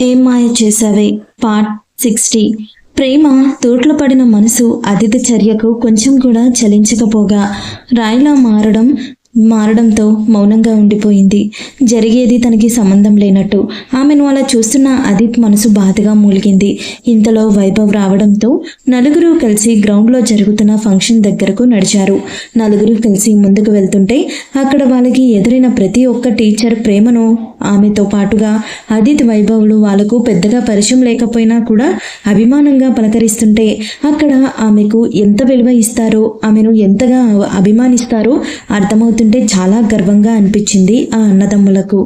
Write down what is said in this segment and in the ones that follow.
ఏం మాయ Chesave? Part sixty. ప్రేమ తోట్లో పడిన మనసు అతిథి చర్యకు కొంచెం కూడా చలించకపోగా. రాయిలా మారడం మారడంతో మౌనంగా ఉండిపోయింది. జరిగేది తనకి సంబంధం లేనట్టు. ఆమెను అలా చూస్తున్న అదిత్ మనసు బాధగా మూలిగింది. ఇంతలో వైభవ్ రావడంతో నలుగురు కలిసి గ్రౌండ్లో జరుగుతున్న ఫంక్షన్ దగ్గరకు నడిచారు. నలుగురు కలిసి ముందుకు వెళ్తుంటే అక్కడ వాళ్ళకి ఎదురైన ప్రతి ఒక్క టీచర్ ప్రేమను ఆమెతో పాటుగా అదిత్ వైభవ్లు వాళ్ళకు పెద్దగా పరిచయం లేకపోయినా కూడా అభిమానంగా పలకరిస్తుంటే అక్కడ ఆమెకు ఎంత విలువ ఇస్తారో ఆమెను ఎంతగా అభిమానిస్తారో అర్థమవుతుంది. అర్థమవుతుంటే చాలా గర్వంగా అనిపించింది ఆ అన్నదమ్ములకు.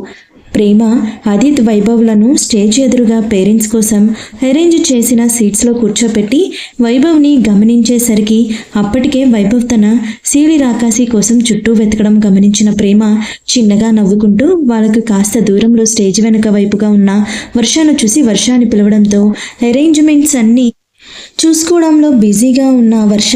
ప్రేమ అదిత్ వైభవ్లను స్టేజ్ ఎదురుగా పేరెంట్స్ కోసం అరేంజ్ చేసిన సీట్స్లో కూర్చోపెట్టి వైభవ్ని గమనించేసరికి అప్పటికే వైభవ్ తన సీలి రాకాసి కోసం చుట్టూ వెతకడం గమనించిన ప్రేమ చిన్నగా నవ్వుకుంటూ వాళ్ళకు కాస్త దూరంలో స్టేజ్ వెనుక వైపుగా ఉన్న వర్షాను చూసి వర్షాన్ని పిలవడంతో అరేంజ్మెంట్స్ అన్నీ చూసుకోవడంలో బిజీగా ఉన్న వర్ష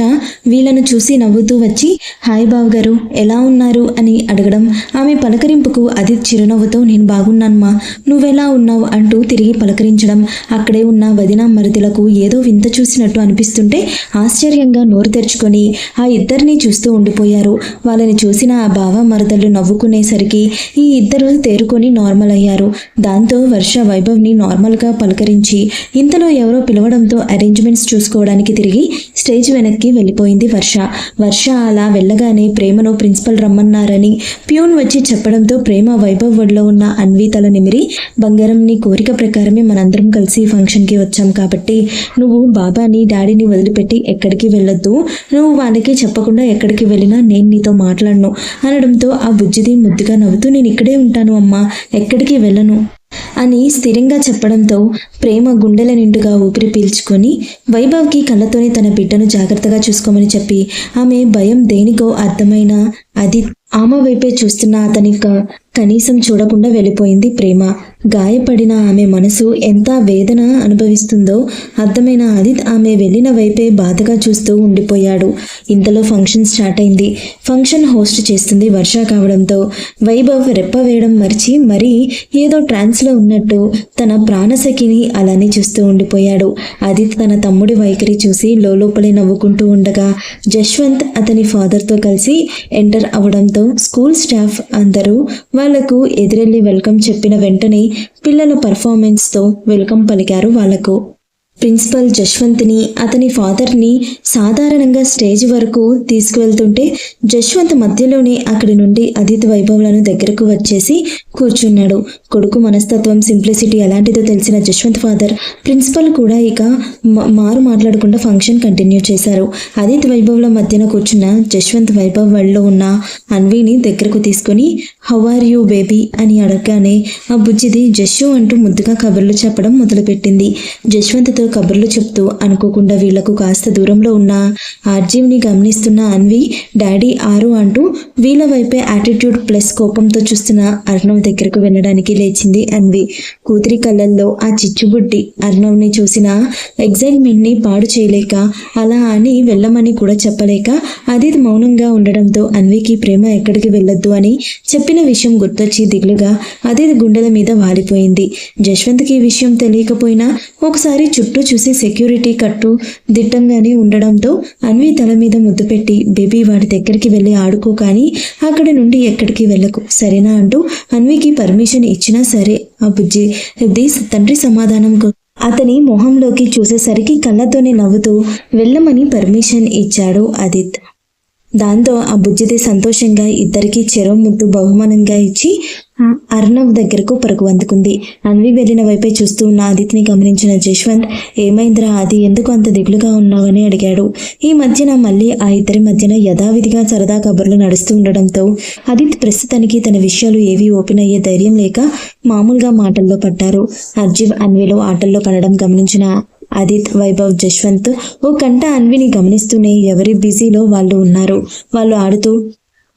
వీళ్ళను చూసి నవ్వుతూ వచ్చి హాయ్ బావ గారు ఎలా ఉన్నారు? అని అడగడం. ఆమె పలకరింపుకు అది చిరునవ్వుతో నేను బాగున్నానమ్మా నువ్వెలా ఉన్నావు? అంటూ తిరిగి పలకరించడం. అక్కడే ఉన్న వదిన మరుదులకు ఏదో వింత చూసినట్టు అనిపిస్తుంటే ఆశ్చర్యంగా నోరు తెరుచుకొని ఆ ఇద్దరిని చూస్తూ ఉండిపోయారు. వాళ్ళని చూసిన ఆ బావ మరదలు నవ్వుకునేసరికి ఈ ఇద్దరు తేరుకొని నార్మల్ అయ్యారు. దాంతో వర్ష వైభవ్ని నార్మల్గా పలకరించి ఇంతలో ఎవరో పిలవడంతో అరేంజ్మెంట్స్ చూసుకోవడానికి తిరిగి స్టేజ్ వెనక్కి వెళ్ళిపోయింది వర్ష. వర్ష అలా వెళ్ళగానే ప్రేమను ప్రిన్సిపల్ రమ్మన్నారని ప్యూన్ వచ్చి చెప్పడంతో ప్రేమ వైభవ్ ఒడిలో ఉన్న అన్వితల నిమిరి బంగారం నీ కోరిక ప్రకారమే మనందరం కలిసి ఫంక్షన్కి వచ్చాం కాబట్టి నువ్వు బాబాని డాడీని వదిలిపెట్టి ఎక్కడికి వెళ్ళొద్దు. నువ్వు వాళ్ళకి చెప్పకుండా ఎక్కడికి వెళ్ళినా నేను నీతో మాట్లాడను అనడంతో ఆ బుజ్జిది ముద్దుగా నవ్వుతూ నేను ఇక్కడే ఉంటాను అమ్మా. ఎక్కడికి వెళ్ళను? అని స్థిరంగా చెప్పడంతో ప్రేమ గుండెల నిండుగా ఊపిరి పీల్చుకొని వైభవ్కి కళ్ళతోనే తన బిడ్డను జాగ్రత్తగా చూసుకోమని చెప్పి ఆమె భయం దేనికో అర్థమైన అది ఆమె వైపే చూస్తున్న అతని కనీసం చూడకుండా వెళ్ళిపోయింది ప్రేమ. గాయపడిన ఆమె మనసు ఎంత వేదన అనుభవిస్తుందో అర్థమైన ఆదిత్ ఆమె వెళ్ళిన వైపే బాధగా చూస్తూ ఉండిపోయాడు. ఇంతలో ఫంక్షన్ స్టార్ట్ అయింది. ఫంక్షన్ హోస్ట్ చేస్తుంది వర్ష కావడంతో. వైభవ్ రెప్ప వేయడం మర్చి మరీ ఏదో ట్రాన్స్లో ఉన్నట్టు తన ప్రాణసఖిని అలానే చూస్తూ ఉండిపోయాడు. ఆదిత్ తన తమ్ముడి వైఖరి చూసి లోపలే నవ్వుకుంటూ ఉండగా జశ్వంత్ అతని ఫాదర్తో కలిసి ఎంటర్ అవడంతో స్కూల్ స్టాఫ్ అందరూ వాళ్ళకు ఎదురెళ్ళి వెల్కమ్ చెప్పిన వెంటనే పిల్లల పర్ఫార్మెన్స్తో వెల్కమ్ పలికారు వాళ్ళకు. ప్రిన్సిపల్ జశ్వంత్ని అతని ఫాదర్ని సాధారణంగా స్టేజ్ వరకు తీసుకువెళ్తుంటే జశ్వంత్ మధ్యలోనే అక్కడి నుండి అదిత్ వైభవ్లను దగ్గరకు వచ్చేసి కూర్చున్నాడు. కొడుకు మనస్తత్వం సింప్లిసిటీ ఎలాంటిదో తెలిసిన జశ్వంత్ ఫాదర్ ప్రిన్సిపల్ కూడా ఇక మారు మాట్లాడకుండా ఫంక్షన్ కంటిన్యూ చేశారు. అదిత్ వైభవ్ల మధ్యన కూర్చున్న జశ్వంత్ వైభవ్ వాళ్ళలో ఉన్న అన్విని దగ్గరకు తీసుకొని హౌ ఆర్ యూ బేబీ? అని అడగగానే ఆ బుజ్జిది జస్సు అంటూ ముద్దుగా కబుర్లు చెప్పడం మొదలుపెట్టింది. జశ్వంత్తో కబుర్లు చెప్తూ అనుకోకుండా వీళ్ళకు కాస్త దూరంలో ఉన్న ఆర్జీవ్ని గమనిస్తున్న అన్వి డాడీ ఆరు అంటూ వీళ్ళ వైపే యాటిట్యూడ్ ప్లస్ కోపంతో చూస్తున్న అర్ణవ్ దగ్గరకు వెళ్ళడానికి లేచింది అన్వి. కూతురి కళ్ళల్లో ఆ చిచ్చుబుడ్డి అర్ణవ్ని చూసిన ఎగ్జైట్మెంట్ని పాడు చేయలేక అలా అని వెళ్ళమని కూడా చెప్పలేక అది మౌనంగా ఉండడంతో అన్వికి ప్రేమ ఎక్కడికి వెళ్ళొద్దు అని చెప్పిన విషయం గుర్తొచ్చి దిగులుగా అదే గుండెల మీద వాలిపోయింది. జశ్వంత్కి ఈ విషయం తెలియకపోయినా ఒకసారి చుట్టూ చూసి సెక్యూరిటీ కట్టు దిట్టంగానే ఉండడంతో అన్వి తల మీద ముద్దు పెట్టి బేబీ వాడి దగ్గరికి వెళ్ళి ఆడుకో కానీ అక్కడి నుండి ఎక్కడికి వెళ్ళకు. సరేనా అంటూ అన్వికి పర్మిషన్ ఇచ్చినా సరే ఆ బుజ్జి తండ్రి సమాధానం అతని మొహంలోకి చూసేసరికి కళ్ళతోనే నవ్వుతూ వెళ్ళమని పర్మిషన్ ఇచ్చాడు ఆదిత్ దాంతో ఆ బుజ్జిది సంతోషంగా ఇద్దరికి చెరో ముద్దు బహుమానంగా ఇచ్చి అర్ణవ్ దగ్గరకు పరుగు అందుకుంది. అన్వి వెళ్ళిన వైపే చూస్తూ ఉన్న ఆదిత్ని గమనించిన జశ్వంత్ ఏమైందిరా అది ఎందుకు అంత దిగులుగా ఉన్నావని అడిగాడు. ఈ మధ్యన మళ్ళీ ఆ ఇద్దరి మధ్యన యథావిధిగా సరదా కబుర్లు నడుస్తూ ఉండడంతో ఆదిత్ ప్రస్తుతానికి తన విషయాలు ఏవీ ఓపెన్ అయ్యే ధైర్యం లేక మామూలుగా మాటల్లో పడ్డారు అర్జీవ్ అన్విలో ఆటల్లో పడడం గమనించిన ఆదిత్ వైభవ్ జశ్వంత్ ఓ కంట అన్విని గమనిస్తూనే ఎవరి బిజీలో వాళ్ళు ఉన్నారు. వాళ్ళు ఆడుతూ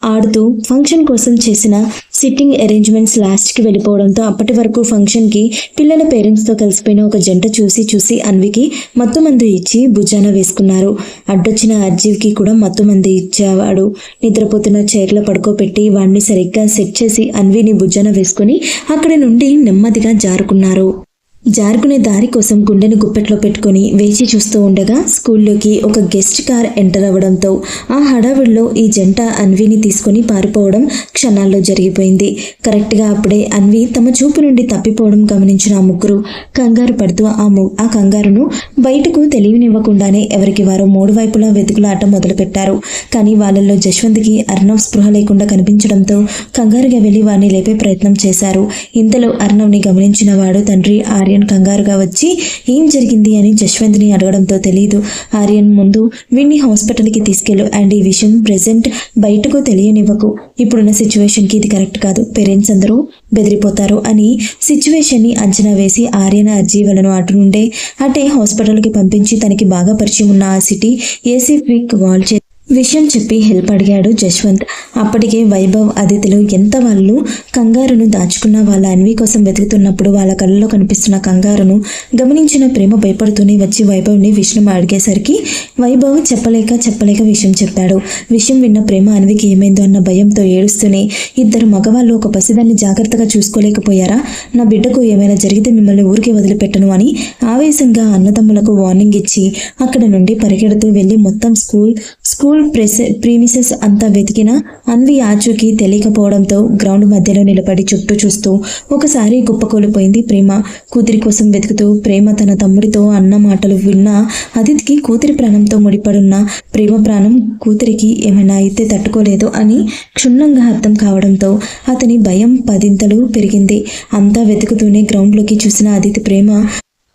ఆడుతూ ఫంక్షన్ కోసం చేసిన సిట్టింగ్ అరేంజ్మెంట్స్ లాస్ట్కి వెళ్ళిపోవడంతో అప్పటి వరకు ఫంక్షన్కి పిల్లల పేరెంట్స్తో కలిసిపోయిన ఒక జంట చూసి చూసి అన్వికి మత్తు మందు ఇచ్చి భుజాన వేసుకున్నారు. అడ్డొచ్చిన అర్జీవ్కి కూడా మత్తు మందు ఇచ్చేవాడు. నిద్రపోతున్న చైర్లో పడుకోబెట్టి వాడిని సరిగ్గా సెట్ చేసి అన్విని భుజాన వేసుకుని అక్కడి నుండి నెమ్మదిగా జారుకున్నారు. జారుకునే దారి కోసం గుండెను గుప్పెట్లో పెట్టుకొని వేచి చూస్తూ ఉండగా స్కూల్లోకి ఒక గెస్ట్ కార్ ఎంటర్ అవ్వడంతో ఆ హడావిడిలో ఈ జంట అన్విని తీసుకొని పారిపోవడం క్షణాల్లో జరిగిపోయింది. కరెక్ట్గా అప్పుడే అన్వి తమ చూపు నుండి తప్పిపోవడం గమనించిన ఆ ముగ్గురు కంగారు పడుతూ ఆ ఆ కంగారును బయటకు తెలియనివ్వకుండానే ఎవరికి వారు మూడు వైపులా వెతుకులాట మొదలుపెట్టారు. కానీ వాళ్ళల్లో జశ్వంత్కి అర్ణవ్ స్పృహ లేకుండా కనిపించడంతో కంగారుగా వెళ్ళి వారిని లేపే ప్రయత్నం చేశారు. ఇంతలో అర్ణవ్ని గమనించిన వాడు తండ్రి ఆర్యన్ కంగారుగా వచ్చి ఏం జరిగింది? అని జశ్వంత్ని అడగడంతో తెలియదు ఆర్యన్ ముందు విన్ని హాస్పిటల్కి తీసుకెళ్ళు అండ్ ఈ విషయం ప్రెసెంట్ బయటకు తెలియనివ్వకు. ఇప్పుడున్న సిచ్యువేషన్కి ఇది కరెక్ట్ కాదు. పేరెంట్స్ అందరూ బెదిరిపోతారు అని సిచ్యువేషన్ని అంచనా వేసి ఆర్యన్ అర్జీవలను అటు నుండే అటే హాస్పిటల్కి పంపించి తనకి బాగా పరిచయం ఉన్న ఆ సిటీ క్విక్ వాల్ చేసి విషయం చెప్పి హెల్ప్ అడిగాడు జశ్వంత్. అప్పటికే వైభవ్ అతిథులు ఎంత వాళ్ళు కంగారును దాచుకున్న వాళ్ళ అన్వి కోసం వెతుకుతున్నప్పుడు వాళ్ళ కళ్ళలో కనిపిస్తున్న కంగారును గమనించిన ప్రేమ భయపడుతూనే వచ్చి వైభవ్ని విషయం అడిగేసరికి వైభవ్ చెప్పలేక చెప్పలేక విషయం చెప్పాడు. విషయం విన్న ప్రేమ అన్వికి ఏమైందో అన్న భయంతో ఏడుస్తూనే ఇద్దరు మగవాళ్ళు ఒక పసిదాన్ని జాగ్రత్తగా చూసుకోలేకపోయారా? నా బిడ్డకు ఏమైనా జరిగితే మిమ్మల్ని ఊరికే వదిలిపెట్టను అని ఆవేశంగా అన్నదమ్ములకు వార్నింగ్ ఇచ్చి అక్కడ నుండి పరిగెడుతూ వెళ్ళి మొత్తం స్కూల్ స్కూల్ ప్రెస్ ప్రీమిసెస్ అంతా వెతికినా అన్వి ఆచూకీ తెలియకపోవడంతో గ్రౌండ్ మధ్యలో నిలబడి చుట్టూ చూస్తూ ఒకసారి కుప్పకూలిపోయింది ప్రేమ. కూతురి కోసం వెతుకుతూ ప్రేమ తన తమ్ముడితో అన్న మాటలు విన్నా అదితికి కూతురి ప్రాణంతో ముడిపడున్న ప్రేమ ప్రాణం కూతురికి ఏమైనా అయితే తట్టుకోలేదు అని క్షుణ్ణంగా అర్థం కావడంతో అతని భయం పదింతలు పెరిగింది. అంతా వెతుకుతూనే గ్రౌండ్లోకి చూసిన అదితి ప్రేమ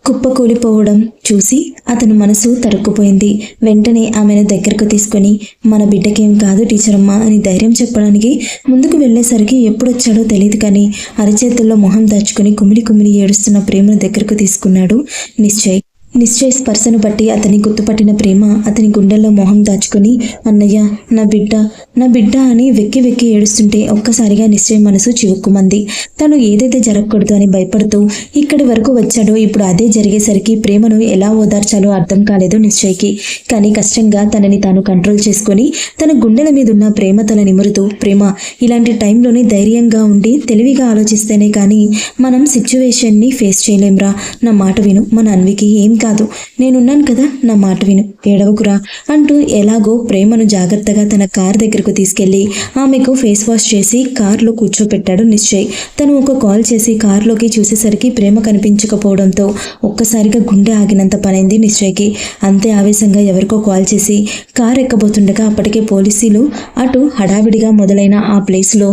కుప్పకూలిపోవడం చూసి అతని మనసు తరుక్కుపోయింది. వెంటనే ఆమెను దగ్గరకు తీసుకొని మన బిడ్డకేం కాదు టీచర్ అమ్మా అని ధైర్యం చెప్పడానికి ముందుకు వెళ్ళేసరికి ఎప్పుడొచ్చాడో తెలియదు కానీ అరచేతుల్లో మొహం దాచుకుని కుమిలి కుమిలి ఏడుస్తున్న ప్రేమను దగ్గరకు తీసుకున్నాడు నిశ్చయ్. నిశ్చయ స్పర్శను బట్టి అతని గుర్తుపట్టిన ప్రేమ అతని గుండెల్లో మొహం దాచుకుని అన్నయ్య నా బిడ్డ నా బిడ్డ అని వెక్కి వెక్కి ఏడుస్తుంటే ఒక్కసారిగా నిశ్చయ మనసు చివుక్కుమంది. తను ఏదైతే జరగకూడదు అని భయపడుతూ ఇక్కడి వరకు వచ్చాడో ఇప్పుడు అదే జరిగేసరికి ప్రేమను ఎలా ఓదార్చాలో అర్థం కాలేదు నిశ్చయ్కి. కానీ కష్టంగా తనని తాను కంట్రోల్ చేసుకొని తన గుండెల మీద ఉన్న ప్రేమ తల నిమురుతూ ప్రేమ ఇలాంటి టైంలోనే ధైర్యంగా ఉండి తెలివిగా ఆలోచిస్తేనే కానీ మనం సిచ్యువేషన్ని ఫేస్ చేయలేంరా. నా మాట విను. మన అన్వికి ఏం కాదు. నేనున్నాను కదా నా మాట విను. ఏడవకురా. అంటూ ఎలాగో ప్రేమను జాగ్రత్తగా తన కార్ దగ్గరకు తీసుకెళ్ళి ఆమెకు ఫేస్ వాష్ చేసి కార్లో కూర్చోపెట్టాడు నిశ్చయ్. తను ఒక కాల్ చేసి కార్లోకి చూసేసరికి ప్రేమ కనిపించకపోవడంతో ఒక్కసారిగా గుండె ఆగినంత పనైంది నిశ్చయ్కి. అంతే ఆవేశంగా ఎవరికో కాల్ చేసి కార్ ఎక్కబోతుండగా అప్పటికే పోలీసులు అటు హడావిడిగా మొదలైన ఆ ప్లేస్లో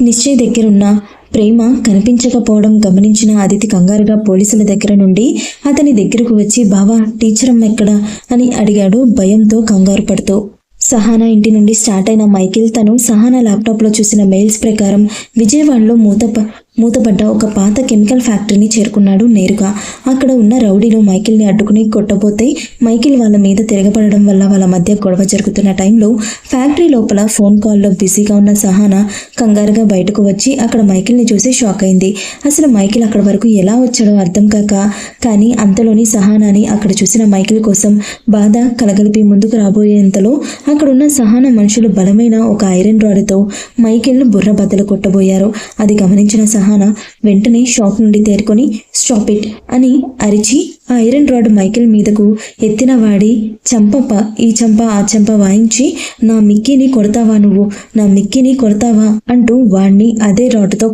నిశ్చయ్ దగ్గరున్న ప్రేమ కనిపించకపోవడం గమనించిన అదితి కంగారుగా పోలీసుల దగ్గర నుండి అతని దగ్గరకు వచ్చి బావా టీచర్ అమ్మ ఎక్కడ? అని అడిగాడు భయంతో కంగారు పడుతూ. సహానా ఇంటి నుండి స్టార్ట్ అయిన మైకిల్ తను సహానా ల్యాప్టాప్లో చూసిన మెయిల్స్ ప్రకారం విజయవాడలో మూత మూతపడ్డ ఒక పాత కెమికల్ ఫ్యాక్టరీని చేరుకున్నాడు నేరుగా. అక్కడ ఉన్న రౌడీలు మైకిల్ని అడ్డుకుని కొట్టబోతే మైకిల్ వాళ్ళ మీద తిరగబడడం వల్ల వాళ్ళ మధ్య గొడవ జరుగుతున్న టైంలో ఫ్యాక్టరీ లోపల ఫోన్ కాల్లో బిజీగా ఉన్న సహానా కంగారుగా బయటకు వచ్చి అక్కడ మైకిల్ని చూసి షాక్ అయింది. అసలు మైకిల్ అక్కడ వరకు ఎలా వచ్చాడో అర్థం కాక కానీ అంతలోని సహానాని అక్కడ చూసిన మైకిల్ కోసం బాధ కలగలిపి ముందుకు రాబోయేంతలో అక్కడున్న సహానా మనుషులు బలమైన ఒక ఐరన్ రాడ్తో మైకిల్ బుర్ర బద్దలు కొట్టబోయారు. అది గమనించిన సహా సహానా వెంటనే షాక్ నుండి తేరుకొని స్టాప్ ఇట్ అని అరిచి ఆ ఐరన్ రాడ్ మైకిల్ మీదకు ఎత్తిన వాడి చంప ఈ చంప ఆ చంప వాయించి నా మిక్కీని కొడతావా నువ్వు? నా మిక్కీని కొడతావా? అంటూ వాణ్ణి అదే రాడ్తో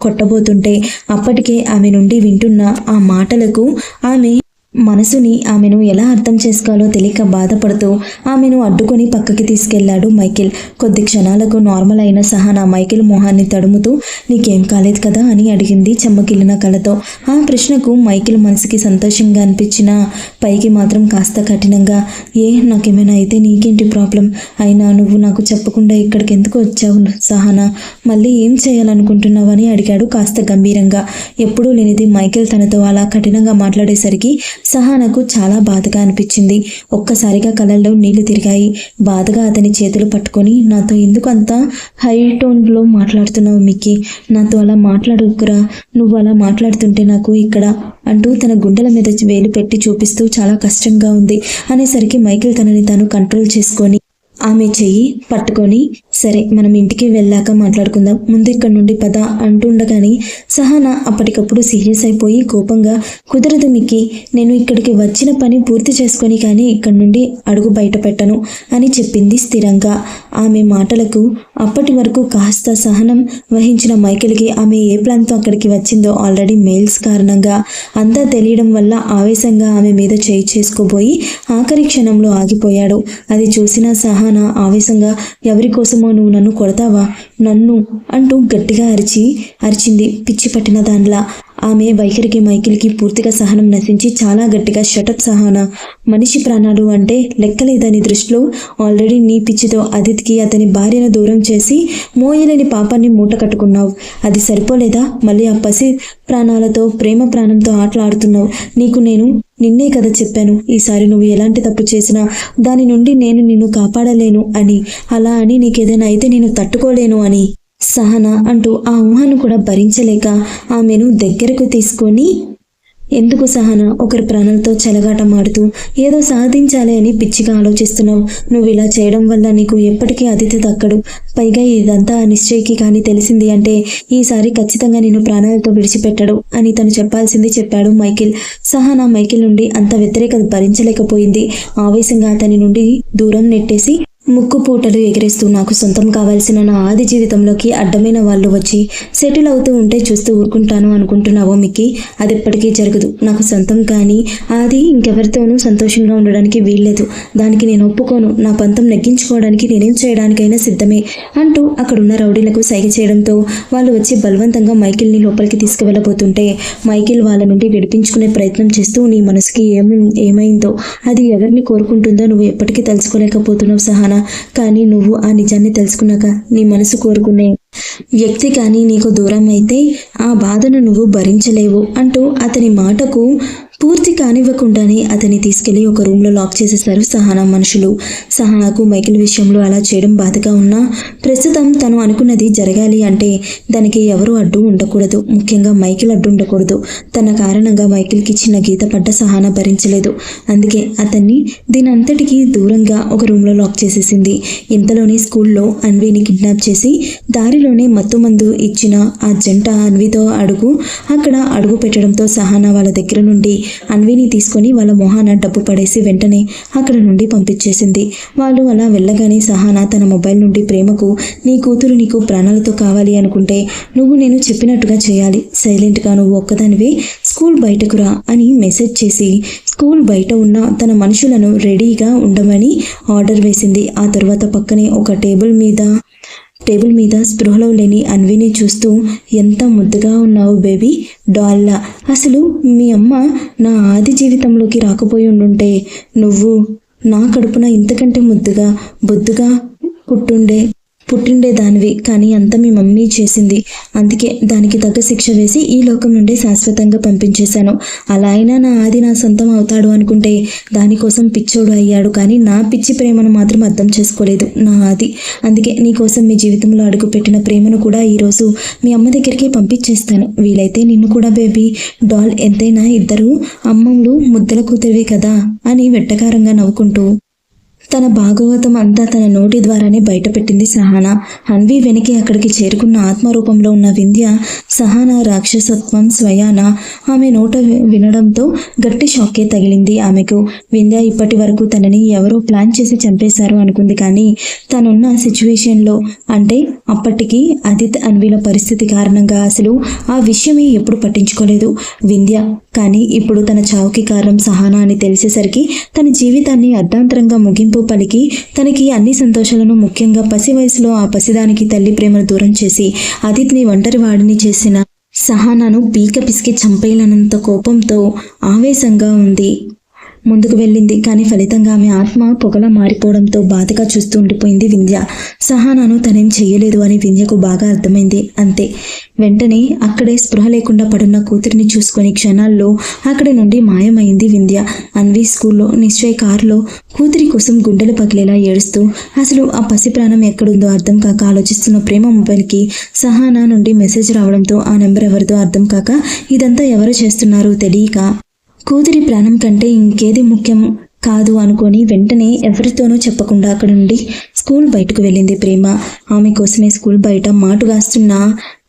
కొట్టబోతుంటే అప్పటికే ఆమె నుండి వింటున్న ఆ మాటలకు ఆమె మనసుని ఆమెను ఎలా అర్థం చేసుకోవాలో తెలియక బాధపడుతూ ఆమెను అడ్డుకొని పక్కకి తీసుకెళ్ళాడు మైకిల్. కొద్ది క్షణాలకు నార్మల్ అయిన సహనా మైకిల్ మొహాన్ని తడుముతూ నీకేం కాలేదు కదా? అని అడిగింది చెమ్మకిల్లిన కళతో ఆ ప్రశ్నకు మైకిల్ మనసుకి సంతోషంగా అనిపించినా పైకి మాత్రం కాస్త కఠినంగా ఏ నాకేమైనా అయితే నీకేంటి ప్రాబ్లం? అయినా నువ్వు నాకు చెప్పకుండా ఇక్కడికి ఎందుకు వచ్చావు సహనా? మళ్ళీ ఏం చేయాలనుకుంటున్నావని అడిగాడు కాస్త గంభీరంగా. ఎప్పుడూ లేనిది మైకిల్ తనతో అలా కఠినంగా మాట్లాడేసరికి సహానకు చాలా బాధగా అనిపించింది. ఒక్కసారిగా కళ్ళల్లో నీళ్ళు తిరిగాయి. బాధగా అతని చేతులు పట్టుకొని నాతో ఎందుకు అంత హై టోన్లో మాట్లాడుతున్నావు మిక్కీ? నాతో అలా మాట్లాడుకురా నువ్వు అలా మాట్లాడుతుంటే నాకు ఇక్కడ అంటూ తన గుండెల మీద వేలు పెట్టి చూపిస్తూ చాలా కష్టంగా ఉంది. అనేసరికి మైకిల్ తనని తాను కంట్రోల్ చేసుకొని ఆమె చెయ్యి పట్టుకొని సరే మనం ఇంటికి వెళ్ళాక మాట్లాడుకుందాం. ముందు ఇక్కడ నుండి పద అంటుండగాని సహనా అప్పటికప్పుడు సీరియస్ అయిపోయి కోపంగా కుదరదు మిక్కి నేను ఇక్కడికి వచ్చిన పని పూర్తి చేసుకొని కానీ ఇక్కడ నుండి అడుగు బయట పెట్టను అని చెప్పింది స్థిరంగా. ఆమె మాటలకు అప్పటి వరకు కాస్త సహనం వహించిన మైకిల్కి ఆమె ఏ ప్లాన్తో అక్కడికి వచ్చిందో ఆల్రెడీ మెయిల్స్ కారణంగా. అంతా తెలియడం వల్ల ఆవేశంగా ఆమె మీద చేయి చేసుకోబోయి ఆఖరి క్షణంలో ఆగిపోయాడు. అది చూసిన సహన ఆవేశంగా ఎవరి కోసమో నువ్వు నన్ను కొడతావా? నన్ను అంటూ గట్టిగా అరిచి అరిచింది పిచ్చి పట్టిన దానిలా. ఆమె వైఖరికి మైకిల్కి పూర్తిగా సహనం నశించి చాలా గట్టిగా షటప్ సహన మనిషి ప్రాణాలు అంటే లెక్కలేదని దృష్టిలో ఆల్రెడీ నీ పిచ్చితో అదితికి అతని భార్యను దూరం చేసి మోయలేని పాపాన్ని మూట కట్టుకున్నావు. అది సరిపోలేదా? మళ్ళీ ఆ పసి ప్రాణాలతో ప్రేమ ప్రాణంతో ఆటలాడుతున్నావు. నీకు నేను నిన్నే కదా చెప్పాను. ఈసారి నువ్వు ఎలాంటి తప్పు చేసినా దాని నుండి నేను నిన్ను కాపాడలేను అని. అలా అని నీకేదైనా అయితే నేను తట్టుకోలేను అని. సహన అంటూ ఆ ఊహను కూడా భరించలేక ఆమెను దగ్గరకు తీసుకొని ఎందుకు సహన? ఒకరి ప్రాణాలతో చెలగాటమాడుతూ ఏదో సాధించాలి అని పిచ్చిగా ఆలోచిస్తున్నావు. నువ్వు ఇలా చేయడం వల్ల నీకు ఎప్పటికీ అతిథి దక్కడు. పైగా ఇదంతా నిశ్చయికి కానీ తెలిసింది అంటే ఈసారి ఖచ్చితంగా నేను ప్రాణాలతో విడిచిపెట్టడు అని తను చెప్పాల్సింది చెప్పాడు మైకిల్. సహనా మైకిల్ నుండి అంత వ్యతిరేకత భరించలేకపోయింది. ఆవేశంగా అతని నుండి దూరం నెట్టేసి ముక్కు పూటలు ఎగిరేస్తూ నాకు సొంతం కావాల్సిన నా ఆది జీవితంలోకి అడ్డమైన వాళ్ళు వచ్చి సెటిల్ అవుతూ ఉంటే చూస్తూ ఊరుకుంటాను అనుకుంటున్నావో మిక్కి? అది ఎప్పటికీ జరగదు. నాకు సొంతం కానీ అది ఇంకెవరితోనూ సంతోషంగా ఉండడానికి వీల్లేదు. దానికి నేను ఒప్పుకోను. నా పంతం నెగ్గించుకోవడానికి నేనేం చేయడానికైనా సిద్ధమే అంటూ అక్కడున్న రౌడీలకు సైగ చేయడంతో వాళ్ళు వచ్చి బలవంతంగా మైకిల్ని లోపలికి తీసుకువెళ్ళబోతుంటే మైకిల్ వాళ్ళ నుండి విడిపించుకునే ప్రయత్నం చేస్తూ నీ మనసుకి ఏమి ఏమైందో అది ఎవరిని కోరుకుంటుందో నువ్వు ఎప్పటికీ తెలుసుకోలేకపోతున్నావు సహనా. కానీ నువ్వు ఆ నిజాన్ని తెలుసుకున్నాక నీ మనసు కోరుకునే వ్యక్తి కానీ నీకు దూరం అయితే ఆ బాధను నువ్వు భరించలేవు అంటూ అతని మాటకు పూర్తి కానివ్వకుండానే అతన్ని తీసుకెళ్ళి ఒక రూమ్లో లాక్ చేసేశారు సహానా మనుషులు. సహానాకు మైకిల్ విషయంలో అలా చేయడం బాధగా ఉన్నా ప్రస్తుతం తను అనుకున్నది జరగాలి అంటే దానికి ఎవరు అడ్డు ఉండకూడదు. ముఖ్యంగా మైకిల్ అడ్డు ఉండకూడదు. తన కారణంగా మైకిల్కి చిన్న గీత పడ్డ సహానా భరించలేదు. అందుకే అతన్ని దీనంతటికి దూరంగా ఒక రూమ్లో లాక్ చేసేసింది. ఇంతలోనే స్కూల్లో అన్వీని కిడ్నాప్ చేసి దారిలోనే మత్తుమందు ఇచ్చిన ఆ జంట అన్వితో అడుగు అక్కడ అడుగు పెట్టడంతో సహానా వాళ్ళ దగ్గర నుండి అన్విని తీసుకొని వాళ్ళ మొహాన డబ్బు పడేసి వెంటనే అక్కడ నుండి పంపించేసింది. వాళ్ళు అలా వెళ్ళగానే సహానా తన మొబైల్ నుండి ప్రేమకు నీ కూతురు నీకు ప్రాణాలతో కావాలి అనుకుంటే నువ్వు నేను చెప్పినట్టుగా చేయాలి. సైలెంట్గా నువ్వు ఒక్కదానివే స్కూల్ బయటకు రా అని మెసేజ్ చేసి స్కూల్ బయట ఉన్న తన మనుషులను రెడీగా ఉండమని ఆర్డర్ వేసింది. ఆ తర్వాత పక్కనే ఒక టేబుల్ మీద టేబుల్ మీద స్పృహలో లేని అన్విని చూస్తూ ఎంత ముద్దుగా ఉన్నావు బేబీ డాల్లా. అసలు మీ అమ్మ నా ఆది జీవితంలోకి రాకపోయి ఉండుంటే నువ్వు నా కడుపున ఇంతకంటే ముద్దుగా బొద్దుగా పుట్టుండే పుట్టిండే దానివి కానీ అంతా మీ మమ్మీ చేసింది. అందుకే దానికి తగ్గ శిక్ష వేసి ఈ లోకం నుండి శాశ్వతంగా పంపించేశాను. అలా అయినా నా ఆది నా సొంతం అవుతాడు అనుకుంటే దానికోసం పిచ్చోడు అయ్యాడు కానీ నా పిచ్చి ప్రేమను మాత్రం అర్థం చేసుకోలేదు నా ఆది. అందుకే నీకోసం మీ జీవితంలో అడుగుపెట్టిన ప్రేమను కూడా ఈరోజు మీ అమ్మ దగ్గరికి పంపించేస్తాను. వీలైతే నిన్ను కూడా బేబీ డాల్ ఎంతైనా ఇద్దరు అమ్మలు ముద్దల కూతురివే కదా అని వెట్టకారంగా నవ్వుకుంటూ తన భాగవతం అంతా తన నోటి ద్వారానే బయటపెట్టింది సహానా. అన్వి వెనక్కి అక్కడికి చేరుకున్న ఆత్మరూపంలో ఉన్న వింధ్య సహానా రాక్షసత్వం స్వయాన? ఆమె నోట వినడంతో గట్టి షాకే తగిలింది ఆమెకు. వింధ్య ఇప్పటి వరకు తనని ఎవరో ప్లాన్ చేసి చంపేశారు అనుకుంది కానీ తనున్న సిచ్యువేషన్లో అంటే అప్పటికి అదిత్ అన్విల పరిస్థితి కారణంగా అసలు ఆ విషయమే ఎప్పుడు పట్టించుకోలేదు. వింధ్య కానీ ఇప్పుడు తన చావుకి కారణం సహానా అని తెలిసేసరికి తన జీవితాన్ని అర్ధాంతరంగా ముగింపు పలికి తనకి అన్ని సంతోషాలను ముఖ్యంగా పసి వయసులో ఆ పసిదానికి తల్లి ప్రేమను దూరం చేసి అతిథిని ఒంటరి వాడిని చేసిన సహానాను పీక పిసికి చంపేయలనంత కోపంతో ఆవేశంగా ఉంది. ముందుకు వెళ్ళింది. కానీ ఫలితంగా ఆమె ఆత్మ పొగలా మారిపోవడంతో బాధగా చూస్తూ ఉండిపోయింది వింధ్య. సహానాను తనేం చెయ్యలేదు అని వింధ్యకు బాగా అర్థమైంది. అంతే. వెంటనే అక్కడే స్పృహ లేకుండా పడున్న కూతురిని చూసుకొని క్షణాల్లో అక్కడి నుండి మాయమైంది వింధ్య. అన్వి స్కూల్లో నిశ్చయ్ కారులో కూతురి కోసం గుండెలు పగిలేలా ఏడుస్తూ అసలు ఆ పసి ప్రాణం ఎక్కడుందో అర్థం కాక ఆలోచిస్తున్న ప్రేమ మొబైల్కి సహానా నుండి మెసేజ్ రావడంతో ఆ నెంబర్ ఎవరిదో అర్థం కాక ఇదంతా ఎవరు చేస్తున్నారో తెలియక కూతురి ప్రాణం కంటే ఇంకేది ముఖ్యం కాదు అనుకొని వెంటనే ఎవరితోనూ చెప్పకుండా అక్కడ నుండి స్కూల్ బయటకు వెళ్ళింది ప్రేమ. ఆమె కోసమే స్కూల్ బయట మాటుగాస్తున్న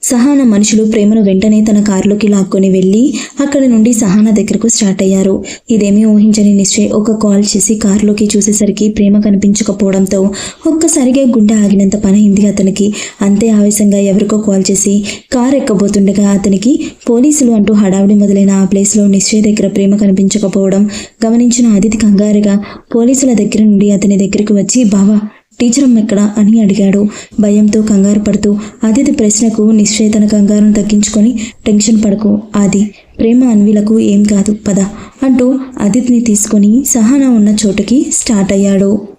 సహానా మనుషులు ప్రేమను వెంటనే తన కారులోకి లాక్కొని వెళ్ళి అక్కడి నుండి సహానా దగ్గరకు స్టార్ట్ అయ్యారు. ఇదేమీ ఊహించని నిశ్చయ్ ఒక కాల్ చేసి కారులోకి చూసేసరికి ప్రేమ కనిపించకపోవడంతో ఒక్కసారిగా గుండె ఆగినంత పని అయింది అతనికి. అంతే ఆవేశంగా ఎవరికో కాల్ చేసి కారు ఎక్కబోతుండగా అతనికి పోలీసులు అంటూ హడావిడి మొదలైన ఆ ప్లేస్లో నిశ్చయ్ దగ్గర ప్రేమ కనిపించకపోవడం గమనించిన అతిథి కంగారుగా పోలీసుల దగ్గర నుండి అతని దగ్గరికి వచ్చి బావా టీచర్ అమ్మ ఎక్కడా అని అడిగాడు. భయంతో కంగారు పడుతూ అతిథి ప్రశ్నకు నిశ్చయ తన కంగారును తగ్గించుకొని టెన్షన్ పడకు ఆది. ప్రేమ అన్విలకు ఏం కాదు పద అంటూ అతిథిని తీసుకొని సహనా ఉన్న చోటుకి స్టార్ట్ అయ్యాడు.